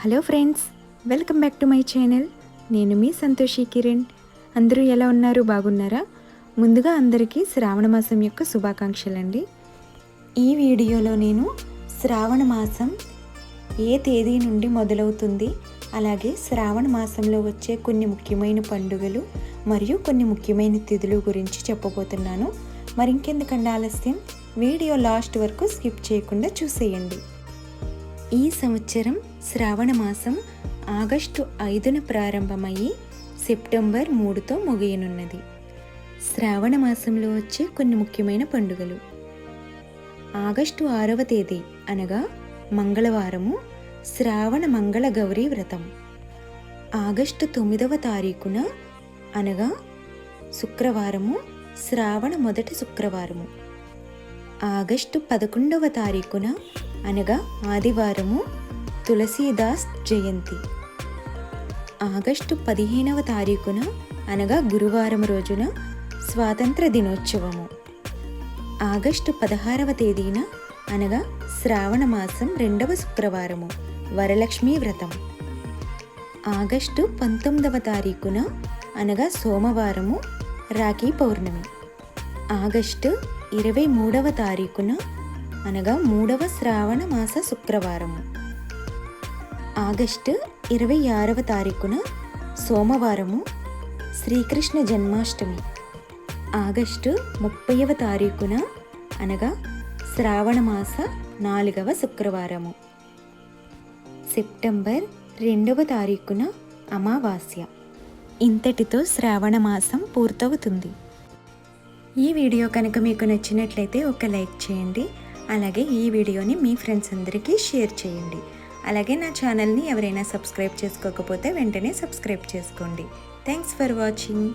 Hello friends welcome back to my channel. నేను మీ సంతోషి కిరణ్. అందరూ ఎలా ఉన్నారు? బాగున్నారా? ముందుగా అందరికీ శ్రావణ మాసం యొక్క శుభాకాంక్షలు అండి ఈ వీడియోలో నేను శ్రావణ మాసం ఏ తేదీ నుండి మొదలవుతుంది అలాగే శ్రావణ మాసంలో వచ్చే కొన్ని ముఖ్యమైన పండుగలు మరియు కొన్ని ముఖ్యమైన తిథులు గురించి చెప్పబోతున్నాను. మరి ఆలస్యం? వీడియో లాస్ట్ వరకు స్కిప్ చేయకుండా చూసేయండి. ఈ సంవత్సరం శ్రావణ మాసం ఆగస్టు ఐదున ప్రారంభమయ్యి సెప్టెంబర్ మూడుతో ముగియనున్నది. శ్రావణ మాసంలో వచ్చే కొన్ని ముఖ్యమైన పండుగలు. ఆగస్టు ఆరవ తేదీ అనగా మంగళవారము శ్రావణ మంగళ గౌరీ వ్రతం. ఆగస్టు తొమ్మిదవ తారీఖున అనగా శుక్రవారము శ్రావణ మొదటి శుక్రవారము. ఆగస్టు పదకొండవ తారీఖున అనగా ఆదివారము తులసీదాస్ జయంతి. ఆగస్టు పదిహేనవ తారీఖున అనగా గురువారం రోజున స్వాతంత్ర దినోత్సవము. ఆగస్టు పదహారవ తేదీన అనగా శ్రావణ మాసం రెండవ శుక్రవారము వరలక్ష్మీ వ్రతం. ఆగస్టు పంతొమ్మిదవ తారీఖున అనగా సోమవారము రాఖీ పౌర్ణమి. ఆగస్టు ఇరవై మూడవ తారీఖున అనగా మూడవ శ్రావణ మాస శుక్రవారము. ఆగస్టు ఇరవై ఆరవ తారీఖున సోమవారము శ్రీకృష్ణ జన్మాష్టమి. ఆగస్టు ముప్పైవ తారీఖున అనగా శ్రావణ మాస నాలుగవ శుక్రవారము. సెప్టెంబర్ రెండవ తారీఖున అమావాస్య. ఇంతటితో శ్రావణ మాసం పూర్తవుతుంది. ఈ వీడియో కనుక మీకు నచ్చినట్లయితే ఒక లైక్ చేయండి. అలాగే ఈ వీడియోని మీ ఫ్రెండ్స్ అందరికీ షేర్ చేయండి. అలాగే నా ఛానల్ని ఎవరైనా సబ్స్క్రైబ్ చేసుకోకపోతే వెంటనే సబ్స్క్రైబ్ చేసుకోండి. Thanks for watching